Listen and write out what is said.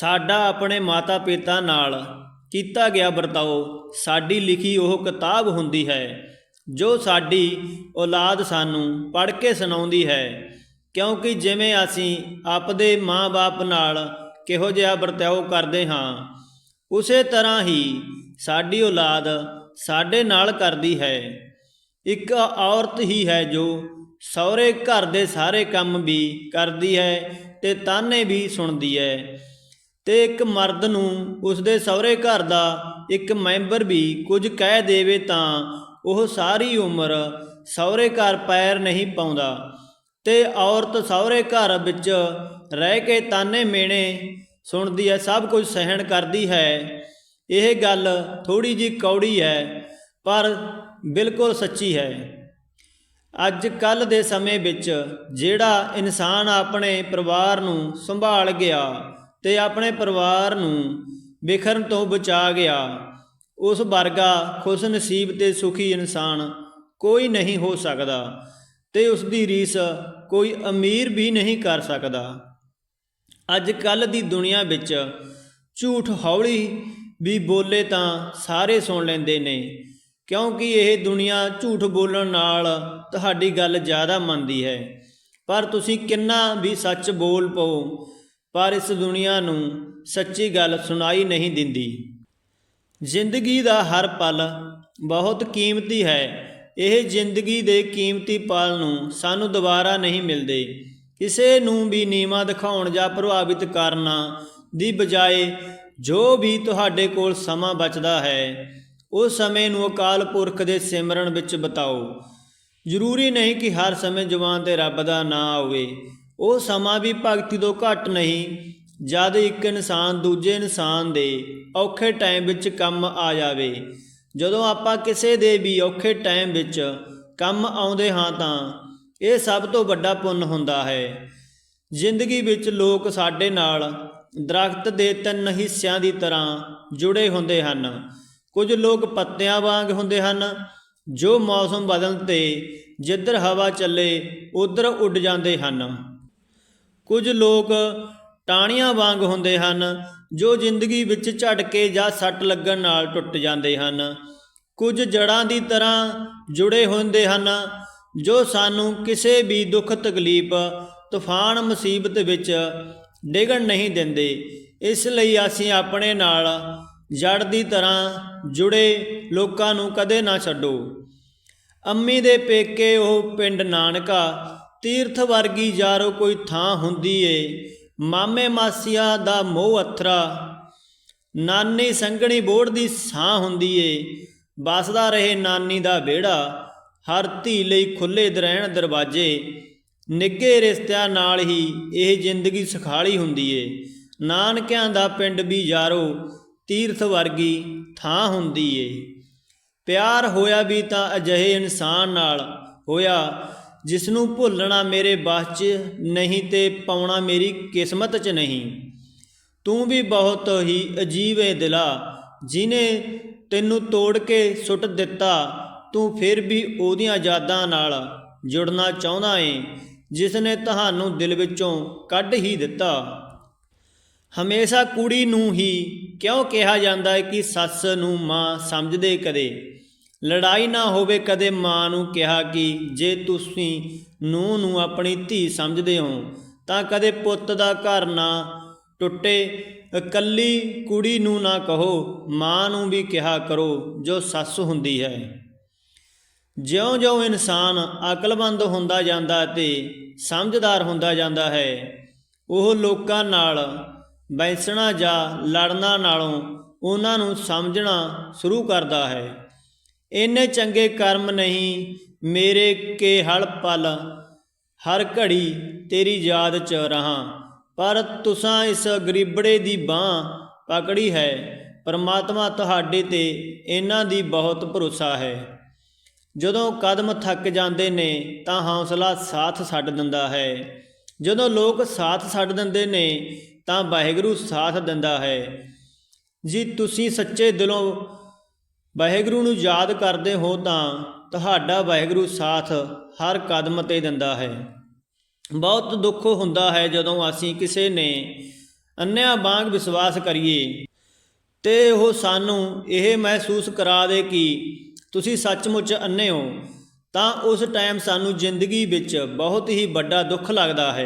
ਸਾਡਾ ਆਪਣੇ ਮਾਤਾ-ਪਿਤਾ ਨਾਲ ਕੀਤਾ ਗਿਆ ਵਰਤਾਓ, ਸਾਡੀ ਲਿਖੀ ਉਹ ਕਿਤਾਬ ਹੁੰਦੀ ਹੈ, ਜੋ ਸਾਡੀ ਔਲਾਦ ਸਾਨੂੰ ਪੜ੍ਹ ਕੇ ਸੁਣਾਉਂਦੀ ਹੈ। ਕਿਉਂਕਿ ਜਿਵੇਂ ਅਸੀਂ ਆਪਦੇ ਮਾਂ-ਬਾਪ ਨਾਲ ਕਿਹੋ ਜਿਹਾ ਵਰਤਾਓ ਕਰਦੇ ਹਾਂ, ਉਸੇ ਤਰ੍ਹਾਂ ਹੀ ਸਾਡੀ ਔਲਾਦ ਸਾਡੇ ਨਾਲ ਕਰਦੀ ਹੈ। ਇੱਕ ਔਰਤ ਹੀ ਹੈ ਜੋ ਸਹੁਰੇ ਘਰ ਦੇ ਸਾਰੇ ਕੰਮ ਵੀ ਕਰਦੀ ਹੈ ਤੇ ਤਾਨੇ ਵੀ ਸੁਣਦੀ ਹੈ। ਤੇ ਇੱਕ ਮਰਦ ਨੂੰ ਉਸਦੇ ਸਹੁਰੇ ਘਰ ਦਾ ਇੱਕ ਮੈਂਬਰ ਵੀ ਕੁਝ ਕਹਿ ਦੇਵੇ ਤਾਂ ਉਹ ਸਾਰੀ ਉਮਰ ਸਹੁਰੇ ਘਰ ਪੈਰ ਨਹੀਂ ਪਾਉਂਦਾ ਤੇ ਔਰਤ ਸਹੁਰੇ ਘਰ ਵਿੱਚ ਰਹਿ ਕੇ ਤਾਨੇ ਮੇਣੇ ਸੁਣਦੀ ਹੈ, ਸਭ ਕੁਝ ਸਹਿਣ ਕਰਦੀ ਹੈ। ਇਹ ਗੱਲ ਥੋੜੀ ਜੀ ਕੌੜੀ ਹੈ, ਪਰ ਬਿਲਕੁਲ ਸੱਚੀ ਹੈ। ਅੱਜ ਕੱਲ ਦੇ ਸਮੇਂ ਵਿੱਚ ਜਿਹੜਾ ਇਨਸਾਨ ਆਪਣੇ ਪਰਿਵਾਰ ਨੂੰ ਸੰਭਾਲ ਗਿਆ ਤੇ ਆਪਣੇ ਪਰਿਵਾਰ ਨੂੰ ਵਿਖਰਨ ਤੋਂ ਬਚਾ ਗਿਆ। ਉਸ ਵਰਗਾ ਖੁਸ਼ ਨਸੀਬ ਤੇ ਸੁਖੀ ਇਨਸਾਨ ਕੋਈ ਨਹੀਂ ਹੋ ਸਕਦਾ ਤੇ ਉਸ ਦੀ ਰੀਸ ਕੋਈ ਅਮੀਰ ਵੀ ਨਹੀਂ ਕਰ ਸਕਦਾ। ਅੱਜ ਕੱਲ ਦੀ ਦੁਨੀਆ ਵਿੱਚ ਝੂਠ ਹੌਲੀ ਵੀ ਬੋਲੇ ਤਾਂ ਸਾਰੇ ਸੁਣ ਲੈਂਦੇ ਨੇ, ਕਿਉਂਕਿ ਇਹ ਦੁਨੀਆ ਝੂਠ ਬੋਲਣ ਨਾਲ ਤੁਹਾਡੀ ਗੱਲ ਜ਼ਿਆਦਾ ਮੰਨਦੀ ਹੈ। ਪਰ ਤੁਸੀਂ ਕਿੰਨਾ ਵੀ ਸੱਚ ਬੋਲ ਪਓ ਪਰ ਇਸ ਦੁਨੀਆ ਨੂੰ ਸੱਚੀ ਗੱਲ ਸੁਣਾਈ ਨਹੀਂ ਦਿੰਦੀ। ਜ਼ਿੰਦਗੀ ਦਾ ਹਰ ਪਲ ਬਹੁਤ ਕੀਮਤੀ ਹੈ। ਇਹ ਜ਼ਿੰਦਗੀ ਦੇ ਕੀਮਤੀ ਪਲ ਨੂੰ ਸਾਨੂੰ ਦੁਬਾਰਾ ਨਹੀਂ ਮਿਲਦੇ। ਕਿਸੇ ਨੂੰ ਵੀ ਨੀਵਾ ਦਿਖਾਉਣ ਜਾਂ ਪ੍ਰਭਾਵਿਤ ਕਰਨਾ ਦੀ ਬਜਾਏ ਜੋ ਵੀ ਤੁਹਾਡੇ ਕੋਲ ਸਮਾਂ ਬਚਦਾ ਹੈ, ਉਸ ਸਮੇਂ ਨੂੰ ਅਕਾਲ ਪੁਰਖ ਦੇ ਸਿਮਰਨ ਵਿੱਚ ਬਿਤਾਓ। ਜ਼ਰੂਰੀ ਨਹੀਂ ਕਿ ਹਰ ਸਮੇਂ ਜਵਾਨ ਤੇ ਰੱਬ ਦਾ ਨਾਂ ਆਵੇ। ਉਹ ਸਮਾਂ ਵੀ ਭਗਤੀ ਤੋਂ ਘੱਟ ਨਹੀਂ, ਜਦ ਇੱਕ ਇਨਸਾਨ ਦੂਜੇ ਇਨਸਾਨ ਦੇ ਔਖੇ ਟਾਈਮ ਵਿੱਚ ਕੰਮ ਆ ਜਾਵੇ। ਜਦੋਂ ਆਪਾਂ ਕਿਸੇ ਦੇ ਵੀ ਔਖੇ ਟਾਈਮ ਵਿੱਚ ਕੰਮ ਆਉਂਦੇ ਹਾਂ ਤਾਂ ਇਹ ਸਭ ਤੋਂ ਵੱਡਾ ਪੁੰਨ ਹੁੰਦਾ ਹੈ। ਜ਼ਿੰਦਗੀ ਵਿੱਚ ਲੋਕ ਸਾਡੇ ਨਾਲ ਦਰਖਤ ਦੇ ਤਿੰਨ ਹਿੱਸਿਆਂ ਦੀ ਤਰ੍ਹਾਂ ਜੁੜੇ ਹੁੰਦੇ ਹਨ। ਕੁਝ ਲੋਕ ਪੱਤਿਆਂ ਵਾਂਗ ਹੁੰਦੇ ਹਨ, ਜੋ ਮੌਸਮ ਬਦਲਣ ਤੇ ਜਿੱਧਰ ਹਵਾ ਚੱਲੇ, ਉਧਰ ਉੱਡ ਜਾਂਦੇ ਹਨ। ਕੁਝ ਲੋਕ ਟਾਣੀਆਂ ਵਾਂਗ ਹੁੰਦੇ ਹਨ, ਜੋ ਜ਼ਿੰਦਗੀ ਵਿੱਚ ਝਟਕੇ ਜਾਂ ਸੱਟ ਲੱਗਣ ਨਾਲ ਟੁੱਟ ਜਾਂਦੇ ਹਨ। ਕੁਝ ਜੜਾਂ ਦੀ ਤਰ੍ਹਾਂ ਜੁੜੇ ਹੁੰਦੇ ਹਨ, ਜੋ ਸਾਨੂੰ ਕਿਸੇ ਵੀ ਦੁੱਖ, ਤਕਲੀਫ, ਤੂਫਾਨ, ਮੁਸੀਬਤ ਵਿੱਚ ਡਿੱਗਣ ਨਹੀਂ ਦਿੰਦੇ। ਇਸ ਲਈ ਅਸੀਂ ਆਪਣੇ ਨਾਲ ਜੜ ਦੀ ਤਰ੍ਹਾਂ ਜੁੜੇ ਲੋਕਾਂ ਨੂੰ ਕਦੇ ਨਾ ਛੱਡੋ। ਅੰਮੀ ਦੇ ਪੇਕੇ ਉਹ ਪਿੰਡ ਨਾਨਕਾ ਤੀਰਥ ਵਰਗੀ ਯਾਰੋ ਕੋਈ ਥਾਂ ਹੁੰਦੀ ਏ। ਮਾਮੇ ਮਾਸੀਆਂ ਦਾ ਮੋਹ ਅਥਰਾ। ਨਾਨੀ ਸੰਗਣੀ ਬੋੜ ਦੀ ਸਾਹ ਹੁੰਦੀ ਏ। ਬਸਦਾ ਰਹੇ ਨਾਨੀ ਦਾ ਵਿਹੜਾ। ਹਰ ਧੀ ਲਈ ਖੁੱਲੇ ਦਰਹਿਣ ਦਰਵਾਜ਼ੇ। ਨਿੱਗੇ ਰਿਸ਼ਤਿਆਂ ਨਾਲ ਹੀ ਇਹ ਜ਼ਿੰਦਗੀ ਸੁਖਾਲੀ ਹੁੰਦੀ ਏ। ਨਾਨਕਿਆਂ ਦਾ ਪਿੰਡ ਵੀ ਯਾਰੋ ਤੀਰਥ ਵਰਗੀ ਥਾਂ ਹੁੰਦੀ ਏ। ਪਿਆਰ ਹੋਇਆ ਵੀ ਤਾਂ ਅਜਿਹੇ ਇਨਸਾਨ ਨਾਲ। ਹੋਇਆ ਜਿਸ ਨੂੰ ਭੁੱਲਣਾ ਮੇਰੇ ਬਸ 'ਚ ਨਹੀਂ ਤੇ ਪਾਉਣਾ ਮੇਰੀ ਕਿਸਮਤ 'ਚ ਨਹੀਂ। ਤੂੰ ਵੀ ਬਹੁਤ ਹੀ ਅਜੀਬ ਏ ਦਿਲਾ, ਜਿਨੇ ਤੈਨੂੰ ਤੋੜ ਕੇ ਸੁੱਟ ਦਿੱਤਾ, ਤੂੰ ਫਿਰ ਵੀ ਉਹਦੀਆਂ ਯਾਦਾਂ ਨਾਲ ਜੁੜਨਾ ਚਾਹੁੰਦਾ ਏ ਜਿਸ ਨੇ ਤੁਹਾਨੂੰ ਦਿਲ ਵਿੱਚੋਂ ਕੱਢ ਹੀ ਦਿੱਤਾ। ਹਮੇਸ਼ਾ ਕੁੜੀ ਨੂੰ ਹੀ ਕਿਉਂ ਕਿਹਾ ਜਾਂਦਾ ਹੈ ਕਿ ਸੱਸ ਨੂੰ ਮਾਂ ਸਮਝਦੇ ਕਦੇ? ਲੜਾਈ ਨਾ ਹੋਵੇ ਕਦੇ ਮਾਂ ਨੂੰ ਕਿਹਾ ਕਿ ਜੇ ਤੁਸੀਂ ਨੂੰ ਨੂੰ ਆਪਣੀ ਧੀ ਸਮਝਦੇ ਹੋ, ਤਾਂ ਕਦੇ ਪੁੱਤ ਦਾ ਘਰ ਨਾ ਟੁੱਟੇ। ਇਕੱਲੀ ਕੁੜੀ ਨੂੰ ਨਾ ਕਹੋ, ਮਾਂ ਨੂੰ ਵੀ ਕਿਹਾ ਕਰੋ, ਜੋ ਸੱਸ ਹੁੰਦੀ ਹੈ। ਜਿਉਂ-ਜਿਉਂ ਇਨਸਾਨ ਅਕਲਮੰਦ ਹੁੰਦਾ ਜਾਂਦਾ ਤੇ ਸਮਝਦਾਰ ਹੁੰਦਾ ਜਾਂਦਾ ਹੈ, ਉਹ ਲੋਕਾਂ ਨਾਲ ਬੈਸਣਾ ਜਾਂ ਲੜਨਾ ਨਾਲੋਂ ਉਹਨਾਂ ਨੂੰ ਸਮਝਣਾ ਸ਼ੁਰੂ ਕਰਦਾ ਹੈ। ਇੰਨੇ ਚੰਗੇ ਕਰਮ ਨਹੀਂ, ਮੇਰੇ ਕੇ ਹਲ ਪਲ, ਹਰ ਘੜੀ ਤੇਰੀ ਯਾਦ ਚ ਰਹਾ। ਪਰ ਤੁਸਾਂ ਇਸ ਗਰੀਬੜੇ ਦੀ ਬਾਹ ਪਕੜੀ ਹੈ, ਪਰਮਾਤਮਾ ਤੁਹਾਡੇ ਤੇ ਇਹਨਾਂ ਦੀ ਬਹੁਤ ਭਰੋਸਾ ਹੈ। ਜਦੋਂ ਕਦਮ ਥੱਕ ਜਾਂਦੇ ਨੇ, ਤਾਂ ਹੌਸਲਾ ਸਾਥ ਛੱਡ ਦਿੰਦਾ ਹੈ। ਜਦੋਂ ਲੋਕ ਸਾਥ ਛੱਡ ਦਿੰਦੇ ਨੇ, ਤਾਂ ਵਾਹਿਗੁਰੂ ਸਾਥ ਦਿੰਦਾ ਹੈ। ਜੀ ਤੁਸੀਂ ਸੱਚੇ ਦਿਲੋਂ ਵਾਹਿਗੁਰੂ ਨੂੰ ਯਾਦ ਕਰਦੇ ਹੋ ਤਾਂ ਤੁਹਾਡਾ ਵਾਹਿਗੁਰੂ ਸਾਥ ਹਰ ਕਦਮ ਤੇ ਦਿੰਦਾ ਹੈ। ਬਹੁਤ ਦੁੱਖ ਹੁੰਦਾ ਹੈ ਜਦੋਂ ਅਸੀਂ ਕਿਸੇ ਨੇ ਅੰਨਿਆਂ ਵਾਂਗ ਵਿਸ਼ਵਾਸ ਕਰੀਏ ਤੇ ਉਹ ਸਾਨੂੰ ਇਹ ਮਹਿਸੂਸ ਕਰਾ ਦੇ ਕਿ ਤੁਸੀਂ ਸੱਚਮੁੱਚ ਅੰਨੇ ਹੋ, ਤਾਂ ਉਸ ਟਾਈਮ ਸਾਨੂੰ ਜ਼ਿੰਦਗੀ ਵਿੱਚ ਬਹੁਤ ਹੀ ਵੱਡਾ ਦੁੱਖ ਲੱਗਦਾ ਹੈ।